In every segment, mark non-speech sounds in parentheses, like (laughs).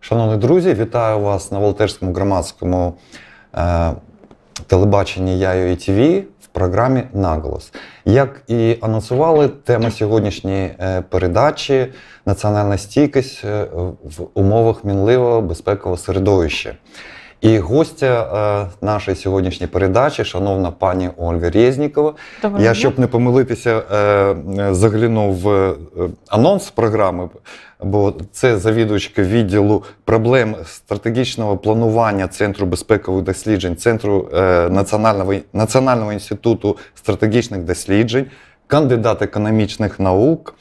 Шановні друзі, вітаю вас на Волонтерському громадському е, телебаченні Яйо і ТВ програмі Наголос. Як і анонсували, тема сьогоднішньої е, передачі національна стійкість е, в умовах мінливого безпекового середовища. І гостя е, нашої сьогоднішньої передачі, шановна пані Ольга Резнікова. Доброго Я, щоб не помилитися, е, е, заглянув в е, анонс програми, бо це завідувачка відділу проблем стратегічного планування Центру безпекових досліджень, Центру е, Національного, Національного інституту стратегічних досліджень, кандидат економічних наук.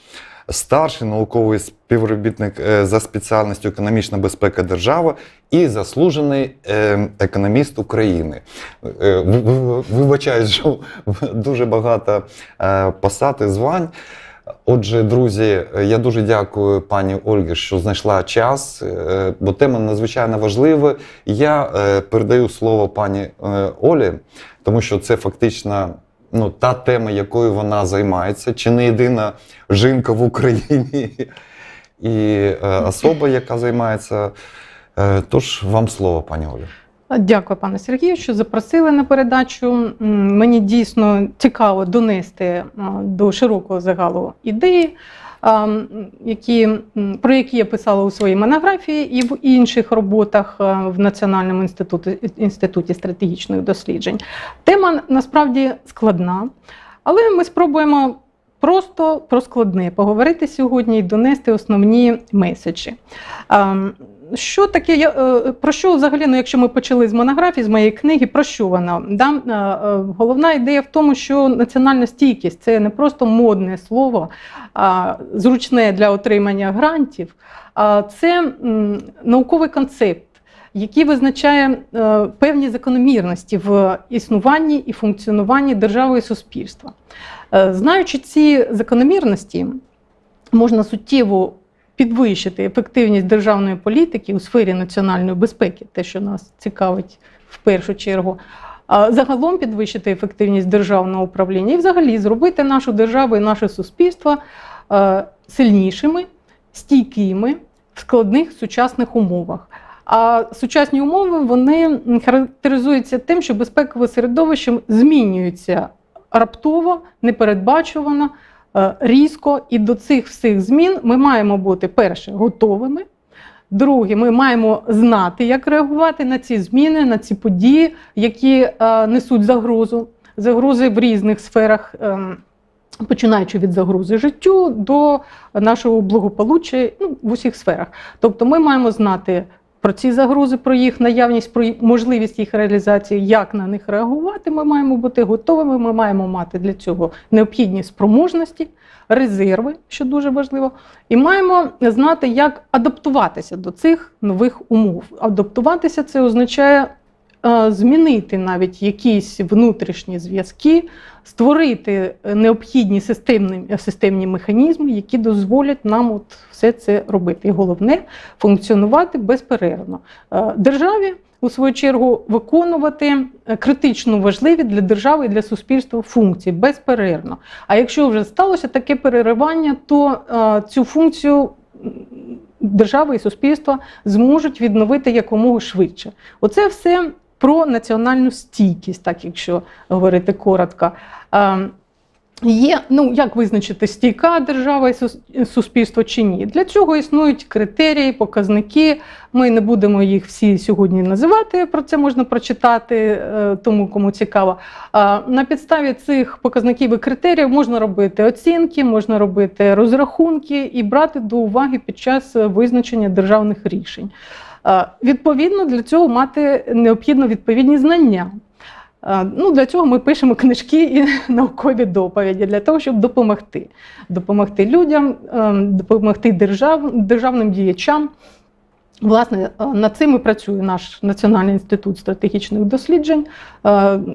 Старший науковий співробітник е, за спеціальністю економічна безпека держави і заслужений е, економіст України. Е, Вибачаю, що дуже багато посад і звань. Отже, друзі, я дуже дякую пані Ольгі, що знайшла час, бо тема надзвичайно важлива. Я передаю слово пані Олі, тому що це фактично ну, та тема, якою вона займається, чи не єдина жінка в Україні і е, особа, яка займається. Е, Тож вам слово, пані Олі. Дякую, пане Сергію, що запросили на передачу. Мені дійсно цікаво донести до широкого загалу ідеї, які, про які я писала у своїй монографії і в інших роботах в Національному інституті, інституті стратегічних досліджень. Тема насправді складна, але ми спробуємо просто про складне поговорити сьогодні і донести основні меседжі. Що таке, я, е, про що взагалі, ну, якщо ми почали з монографії, з моєї книги, про що вона? Да? Е, е, Головна ідея в тому, що національна стійкість це не просто модне слово, зручне для отримання грантів, а це науковий концепт. Який визначає е, певні закономірності в існуванні і функціонуванні держави і суспільства. Е, знаючи ці закономірності, можна суттєво підвищити ефективність державної політики у сфері національної безпеки, те, що нас цікавить в першу чергу. Загалом підвищити ефективність державного управління і взагалі зробити нашу державу і наше суспільство е, сильнішими, стійкими в складних сучасних умовах. А сучасні умови вони характеризуються тим, що безпекове середовище змінюється раптово, непередбачувано, різко. І до цих всіх змін ми маємо бути перше готовими. Друге, ми маємо знати, як реагувати на ці зміни, на ці події, які е, несуть загрозу, загрози в різних сферах, ем, починаючи від загрози життю до нашого благополуччя ну, в усіх сферах. Тобто, ми маємо знати про ці загрози, про їх наявність, про можливість їх реалізації, як на них реагувати. Ми маємо бути готовими. Ми маємо мати для цього необхідні спроможності, резерви, що дуже важливо, і маємо знати, як адаптуватися до цих нових умов. Адаптуватися це означає змінити навіть якісь внутрішні зв'язки, створити необхідні системні, системні механізми, які дозволять нам от все це робити. І головне функціонувати безперервно. Е, Державі, у свою чергу, виконувати е, критично важливі для держави і для суспільства функції безперервно. А якщо вже сталося таке переривання, то е, цю функцію м, держава і суспільство зможуть відновити якомога швидше. Оце все про національну стійкість, так якщо говорити коротко. Е, Є, ну як визначити стійка держава і суспільство чи ні? Для цього існують критерії, показники. Ми не будемо їх всі сьогодні називати. Про це можна прочитати е, тому, кому цікаво. На підставі цих показників і критеріїв можна робити оцінки, можна робити розрахунки і брати до уваги під час е, визначення державних рішень. Е, Відповідно, для цього мати необхідно відповідні знання. Е, Ну, для цього ми пишемо книжки і (laughs) наукові доповіді для того, щоб допомогти. Допомогти людям, е, допомогти держав, державним діячам. Власне, над цим і працює наш Національний інститут стратегічних досліджень,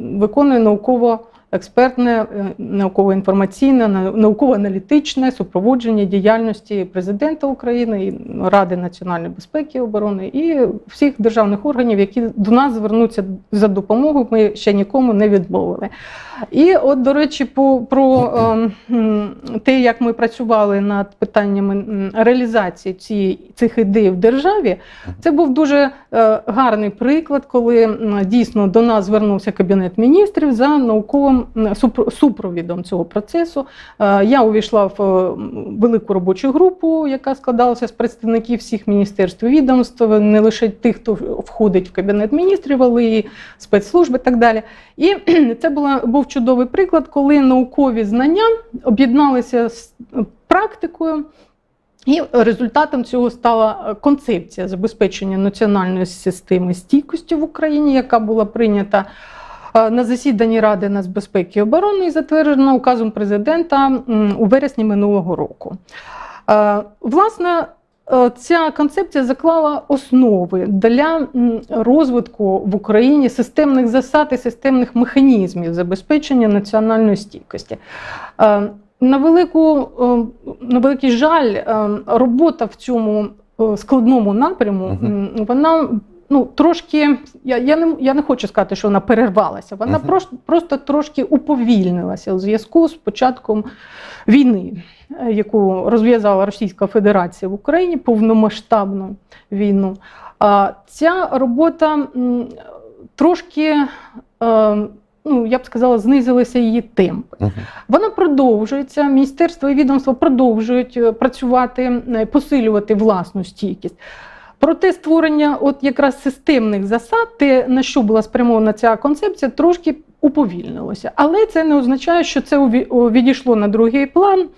виконує науково експертне, е, науково-інформаційне, на- науково-аналітичне супроводження діяльності президента України, Ради національної безпеки і оборони і всіх державних органів, які до нас звернуться за допомогою. Ми ще нікому не відмовили. І от, до речі, по про ем, те, як ми працювали над питаннями реалізації цієї цих ідей в державі, це був дуже е, гарний приклад, коли дійсно до нас звернувся кабінет міністрів за науковим м, супровідом цього процесу. Е, Я увійшла в е, велику робочу групу, яка складалася з представників всіх міністерств і відомств, не лише тих, хто входить в кабінет міністрів, але і спецслужби і так далі. І (clears throat) це була, був чудовий приклад, коли наукові знання об'єдналися з е, практикою. І результатом цього стала концепція забезпечення національної системи стійкості в Україні, яка була прийнята на засіданні Ради нацбезпеки і оборони і затверджена указом президента у вересні минулого року. Е, Власне, е, ця концепція заклала основи для розвитку в Україні системних засад і системних механізмів забезпечення національної стійкості. Е, На, велику, е, на великий жаль, е, робота в цьому е, складному напряму, вона ну, трошки, я, я, не, я не хочу сказати, що вона перервалася, вона Мгм. просто, просто трошки уповільнилася у зв'язку з початком війни, е, яку розв'язала Російська Федерація в Україні, повномасштабну війну. А Ця робота трошки, е, ну, я б сказала, знизилися її темпи. Мгм. Вона продовжується. Міністерство і відомство продовжують е, працювати, посилювати власну стійкість. Проте створення от якраз системних засад, те, на що була спрямована ця концепція, трошки уповільнилося. Але це не означає, що це відійшло на другий план.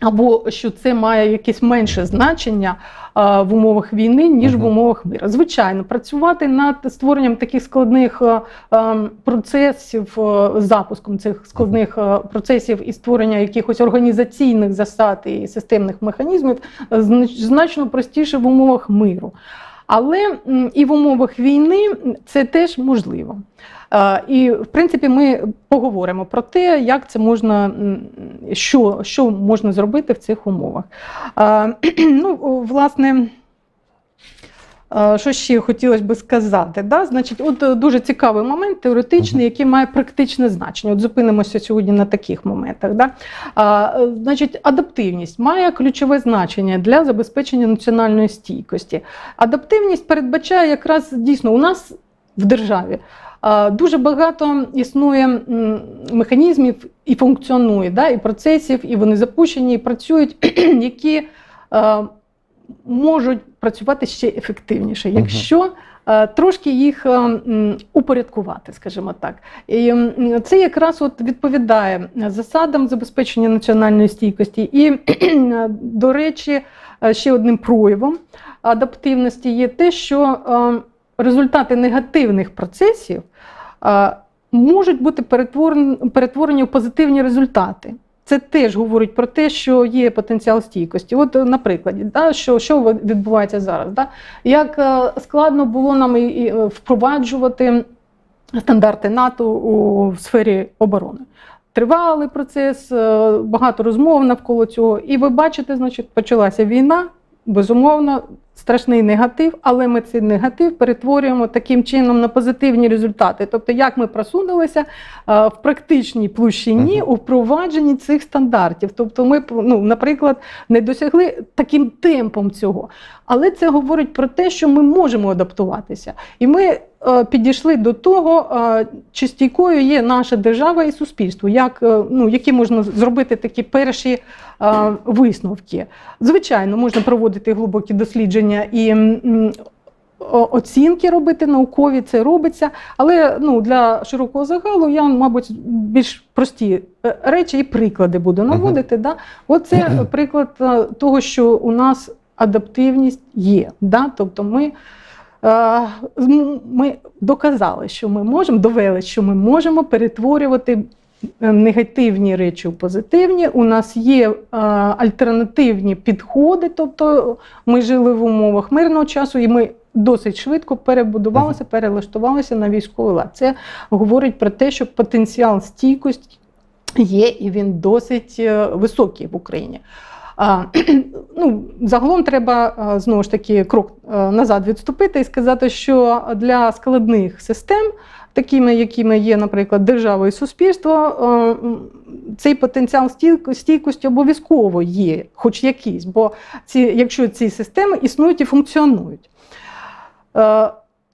Або що це має якесь менше значення в умовах війни, ніж в умовах миру. Звичайно, працювати над створенням таких складних е, ем, процесів, е, запуском цих складних е, процесів і створення якихось організаційних засад і системних механізмів е, значно простіше в умовах миру. Але і в умовах війни це теж можливо. Е, І в принципі ми поговоримо про те, як це можна, що, що можна зробити в цих умовах. Е, (clears throat) Ну, власне. Що ще хотілося би сказати? Да? Значить, от е, дуже цікавий момент теоретичний, який має практичне значення. От зупинимося сьогодні на таких моментах. Да? А, е, значить, адаптивність має ключове значення для забезпечення національної стійкості. Адаптивність передбачає якраз дійсно у нас в державі. Дуже багато існує механізмів і функціонує, да, і процесів, і вони запущені, і працюють, (clears throat) які е, можуть працювати ще ефективніше, якщо е, трошки їх е, упорядкувати, скажімо так. І це якраз от відповідає засадам забезпечення національної стійкості. І, до речі, е, ще одним проявом адаптивності є те, що результати негативних процесів можуть бути перетворені, перетворені в позитивні результати. Це теж говорить про те, що є потенціал стійкості. От, наприклад, да, що, що відбувається зараз? Да? Як е, складно було нам і, е, впроваджувати стандарти НАТО у сфері оборони. Тривалий процес, е, багато розмов навколо цього. І ви бачите, значить, почалася війна, безумовно, страшний негатив, але ми цей негатив перетворюємо таким чином на позитивні результати. Тобто, як ми просунулися в практичній площині у впровадженні цих стандартів. Тобто, ми, ну, наприклад, не досягли таким темпом цього. Але це говорить про те, що ми можемо адаптуватися. І ми підійшли до того, е, чи стійкою є наша держава і суспільство, як, е, ну, які можна зробити такі перші е, висновки. Звичайно, можна проводити глибокі дослідження і оцінки робити наукові, це робиться. Але ну, для широкого загалу я, мабуть, більш прості е, речі і приклади буду наводити. Да? Оце приклад е, того, що у нас адаптивність є. Да? Тобто ми, е, ми доказали, що ми можемо, довели, що ми можемо перетворювати е, негативні речі в позитивні. У нас є е, альтернативні підходи, тобто ми жили в умовах мирного часу, і ми досить швидко перебудувалося, перелаштувалося на військовий лад. Це говорить про те, що потенціал стійкості є і він досить е, високий в Україні. (clears throat) Ну, загалом треба знову ж таки крок назад відступити і сказати, що для складних систем, такими, якими є, наприклад, держава і суспільство, цей потенціал стійкості обов'язково є, хоч якийсь, бо ці, якщо ці системи існують і функціонують.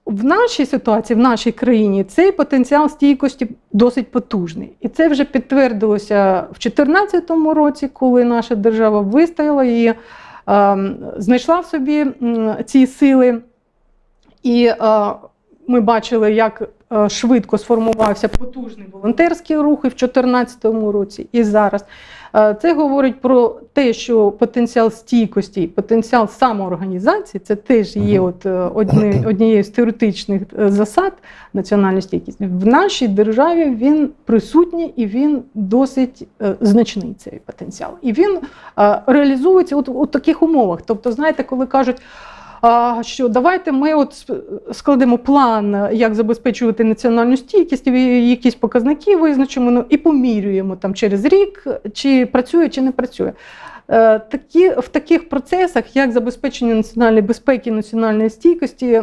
В нашій ситуації, в нашій країні, цей потенціал стійкості досить потужний. І це вже підтвердилося в 2014 році, коли наша держава вистояла і е, знайшла в собі ці сили. І е, ми бачили, як е, швидко сформувався потужний волонтерський рух і в 2014 році, і зараз. Е, Це говорить про те, що потенціал стійкості, потенціал самоорганізації це теж є от е, одні, однією з теоретичних е, засад національної стійкості. В нашій державі він присутній і він досить значний цей потенціал. І він реалізується от у таких умовах. Тобто, знаєте, коли кажуть. Що давайте ми от складемо план, як забезпечувати національну стійкість, якісь показники визначимо ну, і помірюємо там через рік, чи працює, чи не працює. Е, Такі, в таких процесах, як забезпечення національної безпеки, національної стійкості,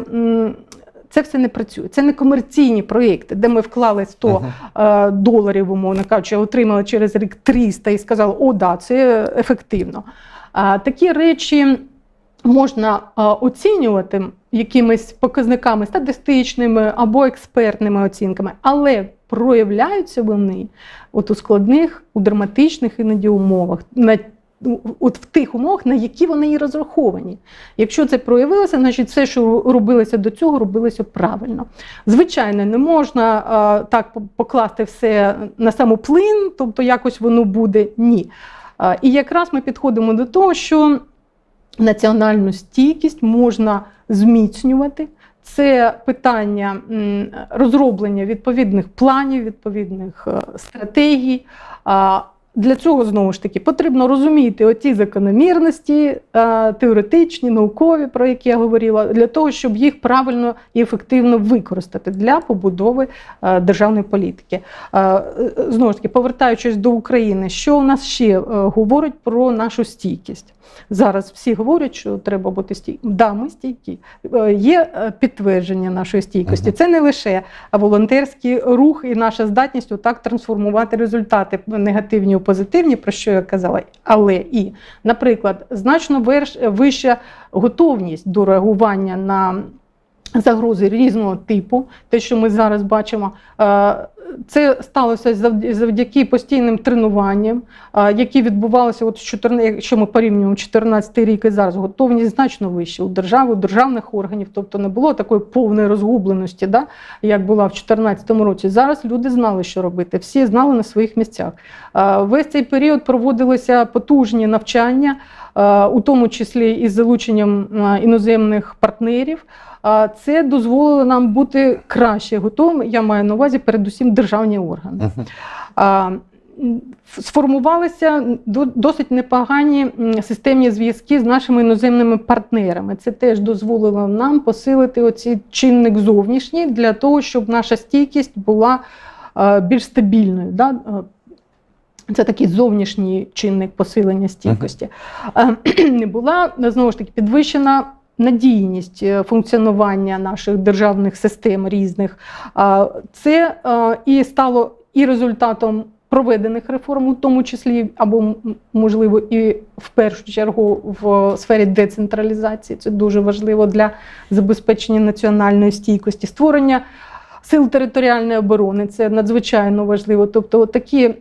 це все не працює. Це не комерційні проєкти, де ми вклали 100 Мгм. е, доларів, умовно кажучи, отримали через рік 300 і сказали, о, да, це ефективно. А такі речі можна оцінювати якимись показниками статистичними або експертними оцінками, але проявляються вони от у складних, у драматичних іноді умовах. На От в тих умовах, на які вони і розраховані. Якщо це проявилося, значить все, що робилося до цього, робилося правильно. Звичайно, не можна а, так покласти все на самоплин, тобто якось воно буде ні. А, і якраз ми підходимо до того, що національну стійкість можна зміцнювати. Це питання розроблення відповідних планів, відповідних е, стратегій. Для цього знову ж таки потрібно розуміти оці закономірності е, теоретичні, наукові, про які я говорила, для того, щоб їх правильно і ефективно використати для побудови е, державної політики. Знову ж таки, повертаючись до України, що у нас ще говорить про нашу стійкість? Зараз всі говорять, що треба бути стійким. Да, ми стійкі. Е, Є е, підтвердження нашої стійкості. Це не лише волонтерський рух і наша здатність отак трансформувати результати негативні у позитивні, про що я казала. Але і, наприклад, значно вища готовність до реагування на загрози різного типу, те, що ми зараз бачимо. Е, Це сталося завд- завдяки постійним тренуванням, е, які відбувалися, от 14, якщо ми порівнюємо 14 рік і зараз, готовність значно вища у держави, у державних органів, тобто не було такої повної розгубленості, да, як була в 2014 році. Зараз люди знали, що робити, всі знали на своїх місцях. Е, Весь цей період проводилися потужні навчання, у тому числі із залученням іноземних партнерів. Це дозволило нам бути краще готовими. Я маю на увазі передусім державні органи. Сформувалися досить непогані системні зв'язки з нашими іноземними партнерами. Це теж дозволило нам посилити оці чинник зовнішній для того, щоб наша стійкість була більш стабільною. Да? Це такий зовнішній чинник посилення стійкості. Не була знову ж таки підвищена надійність е, функціонування наших державних систем різних. Це е, і стало і результатом проведених реформ, у тому числі, або можливо, і в першу чергу в сфері децентралізації. Це дуже важливо для забезпечення національної стійкості, створення. Сил територіальної оборони це надзвичайно важливо. Тобто, такі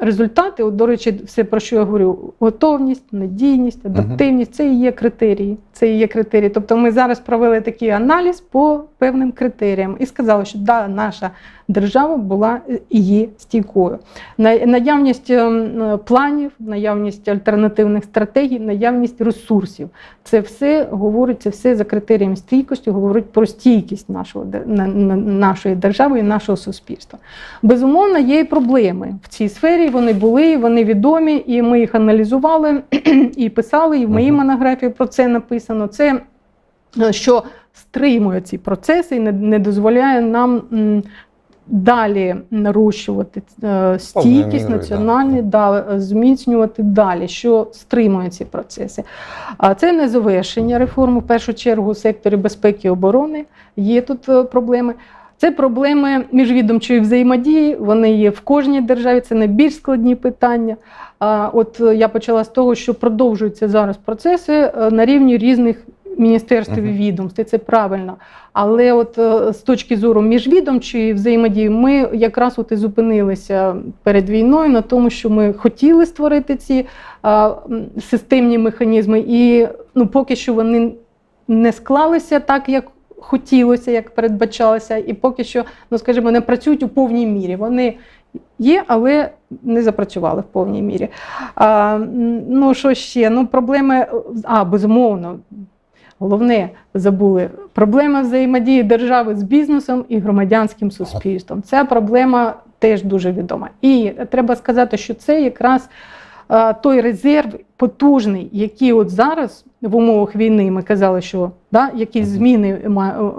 результати, от, до речі, все про що я говорю: готовність, надійність, адаптивність це і є критерії. Це і є критерії. Тобто, ми зараз провели такий аналіз по певним критеріям і сказали, що да, наша держава була е, і є стійкою. Наявність ем, планів, наявність альтернативних стратегій, наявність ресурсів. Це все говорить, це все за критерієм стійкості, говорить про стійкість нашого, нашої держави і нашого суспільства. Безумовно, є і проблеми в цій сфері. Вони були, вони відомі, і ми їх аналізували (clears throat) і писали. І в моїй монографії про це написано. Це е, що стримує ці процеси і не, не дозволяє нам м, далі нарощувати е, стійкість мірою, да. зміцнювати далі, що стримує ці процеси. А це не завершення реформи. В першу чергу у секторі безпеки і оборони є тут е, проблеми. Це проблеми міжвідомчої взаємодії. Вони є в кожній державі. Це найбільш складні питання. От е, я почала з того, що продовжуються зараз процеси е, на рівні різних міністерств і відомств. і Це правильно. Але от е, з точки зору міжвідомчої взаємодії, ми якраз от і зупинилися перед війною на тому, що ми хотіли створити ці а, системні механізми, і ну, поки що вони не склалися так, як хотілося, як передбачалося, і поки що, ну скажімо, не працюють у повній мірі. Вони є, але не запрацювали в повній мірі. А, ну що ще? Ну, проблеми, а, безумовно. Головне, забули проблема взаємодії держави з бізнесом і громадянським суспільством. Ця проблема теж дуже відома. І треба сказати, що це якраз той резерв потужний, який от зараз в умовах війни ми казали, що да, якісь зміни е,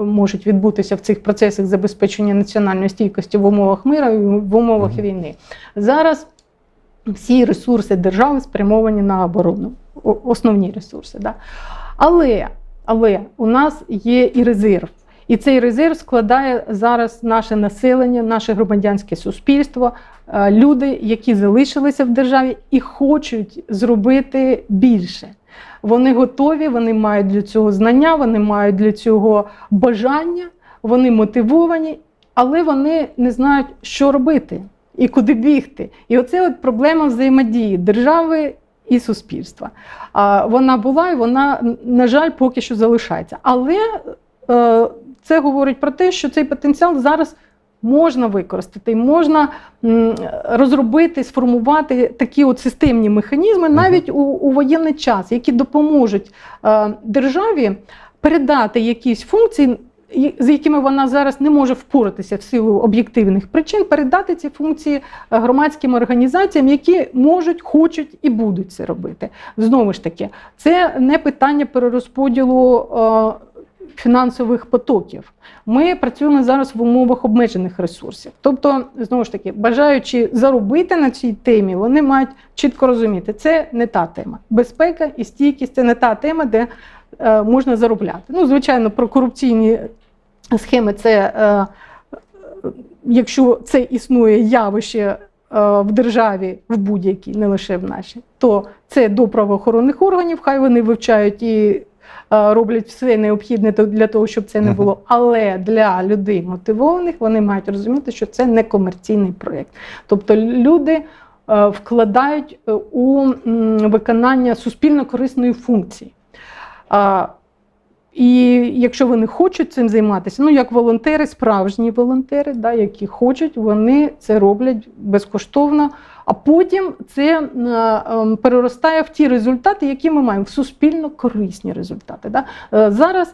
можуть відбутися в цих процесах забезпечення національної стійкості в умовах миру і в умовах війни. Зараз всі ресурси держави спрямовані на оборону, основні ресурси. Да. Але, але у нас є і резерв. І цей резерв складає зараз наше населення, наше громадянське суспільство, е, люди, які залишилися в державі і хочуть зробити більше. Вони готові, вони мають для цього знання, вони мають для цього бажання, вони мотивовані, але вони не знають, що робити і куди бігти. І оце от проблема взаємодії держави і суспільства. Вона була і вона, на жаль, поки що залишається. Але е, це говорить про те, що цей потенціал зараз можна використати, можна розробити, сформувати такі от системні механізми навіть у, у воєнний час, які допоможуть е, державі передати якісь функції. З якими вона зараз не може впоратися в силу об'єктивних причин, передати ці функції е, громадським організаціям, які можуть, хочуть і будуть це робити. Знову ж таки, це не питання перерозподілу е, фінансових потоків. Ми працюємо зараз в умовах обмежених ресурсів. Тобто, знову ж таки, бажаючи заробити на цій темі, вони мають чітко розуміти, це не та тема. Безпека і стійкість це не та тема, де е, можна заробляти. Ну, звичайно, про корупційні схеми це. Е, Якщо це існує явище е, в державі, в будь-якій, не лише в нашій, то це до правоохоронних органів, хай вони вивчають і роблять все необхідне для того, щоб це не було. Але для людей мотивованих вони мають розуміти, що це не комерційний проєкт. Тобто люди е, вкладають е, у виконання суспільно корисної функції. І якщо вони хочуть цим займатися, ну як волонтери, справжні волонтери, да, які хочуть, вони це роблять безкоштовно. А потім це е, ем, переростає в ті результати, які ми маємо, в суспільно корисні результати. Да. Е, Зараз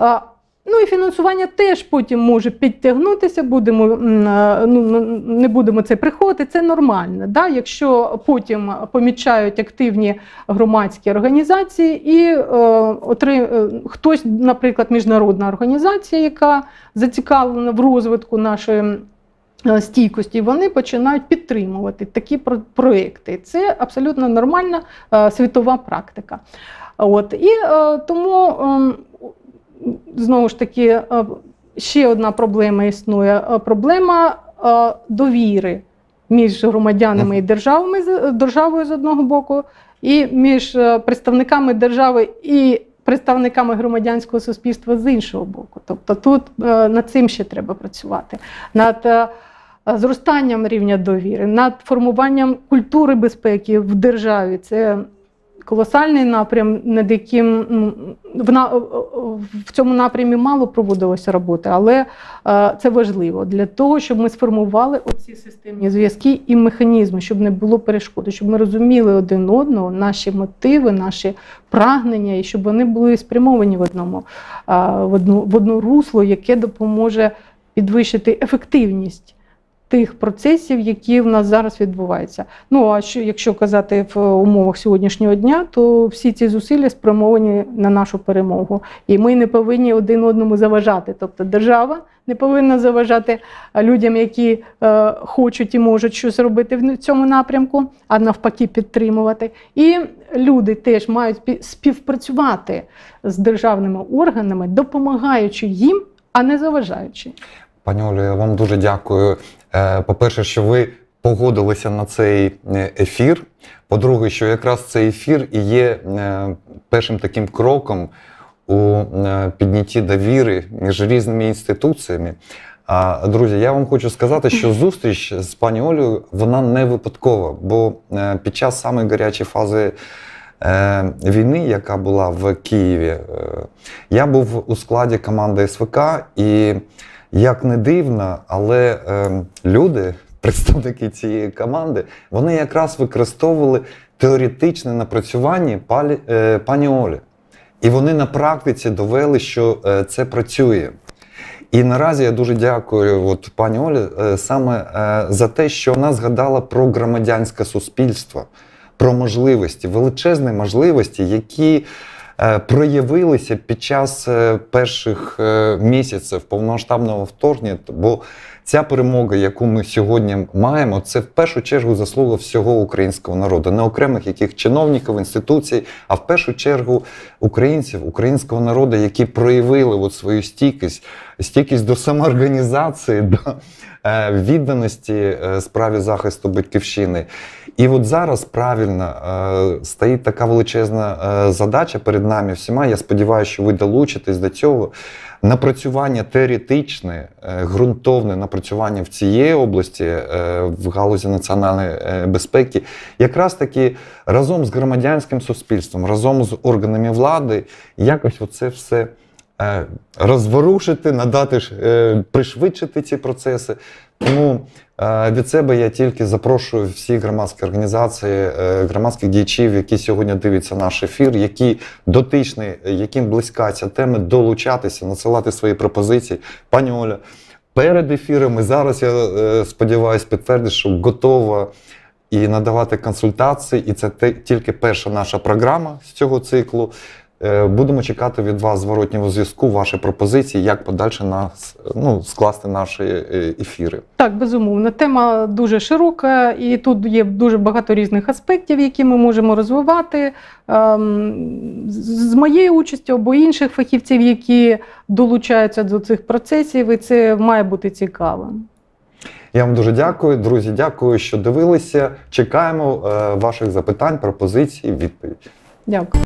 е, Ну і фінансування теж потім може підтягнутися, будемо, е, ну, не будемо це приходити, це нормально. Да? Якщо потім помічають активні громадські організації, і е, отри... е, хтось, наприклад, міжнародна організація, яка зацікавлена в розвитку нашої е, стійкості, вони починають підтримувати такі про- проекти. Це абсолютно нормальна світова практика. От. І тому ем, знову ж таки е, ще одна проблема існує: Е, проблема е, довіри між громадянами і державами державою з одного боку, і між представниками держави і представниками громадянського суспільства з іншого боку. Тобто тут над цим ще треба працювати. Над зростанням рівня довіри, над формуванням культури безпеки в державі. Це колосальний напрям, над яким м, в, на, в цьому напрямі мало проводилося роботи, але е, це важливо для того, щоб ми сформували оці системні зв'язки і механізми, щоб не було перешкоди, щоб ми розуміли один одного, наші мотиви, наші прагнення, і щоб вони були спрямовані в одному е, в одну, в одну русло, яке допоможе підвищити ефективність тих процесів, які в нас зараз відбуваються. Ну а що, якщо казати в умовах сьогоднішнього дня, то всі ці зусилля спрямовані на нашу перемогу, і ми не повинні один одному заважати. Тобто держава не повинна заважати людям, які е, хочуть і можуть щось робити в цьому напрямку, а навпаки, підтримувати. І люди теж мають спі- співпрацювати з державними органами, допомагаючи їм, а не заважаючи. Пані Олю, я вам дуже дякую. Е, По-перше, що ви погодилися на цей е, ефір. По-друге, що якраз цей ефір і є е, першим таким кроком у піднятті довіри між різними інституціями. А, друзі, я вам хочу сказати, що (laughs) зустріч з пані Олею вона не випадкова, бо під час самої гарячої фази е, війни, яка була в Києві, е, я був у складі команди СВК, і як не дивно, але е, люди, (laughs) представники цієї команди, вони якраз використовували теоретичне напрацювання палі, е, пані Олі. І вони на практиці довели, що е, це працює. І наразі я дуже дякую от, пані Олі е, саме е, за те, що вона згадала про громадянське суспільство, про можливості, величезні можливості, які проявилися під час е, перших е, місяців повномасштабного вторгнення. Бо ця перемога, яку ми сьогодні маємо, це в першу чергу заслуга всього українського народу, не окремих яких чиновників, інституцій, а в першу чергу українців, українського народу, які проявили от свою стійкість, стійкість до самоорганізації, до е, відданості е, справі захисту батьківщини. І от зараз правильно е, стоїть така величезна е, задача перед нами всіма. Я сподіваюся, що ви долучитесь до цього. Напрацювання теоретичне, е, ґрунтовне напрацювання в цій області в галузі національної безпеки, якраз таки разом з громадянським суспільством, разом з органами влади, якось оце все розворушити, надати пришвидшити ці процеси. Тому від себе я тільки запрошую всі громадські організації, е, громадських діячів, які сьогодні дивляться наш ефір, які дотичні, яким близька ця тема, долучатися, надсилати свої пропозиції. Пані Оля, перед ефіром і зараз я е, сподіваюся підтвердити, що готова і надавати консультації, і це тільки перша наша програма з цього циклу. Е, Будемо чекати від вас зворотнього зв'язку, ваші пропозиції, як подальше нас ну, скласти наші е, ефіри. Так, безумовно, тема дуже широка, і тут є дуже багато різних аспектів, які ми можемо розвивати Ем, з моєю участю або інших фахівців, які долучаються до цих процесів, і це має бути цікаво. Я вам дуже дякую, друзі. Дякую, що дивилися. Чекаємо е, ваших запитань, пропозицій, відповідей. Дякую.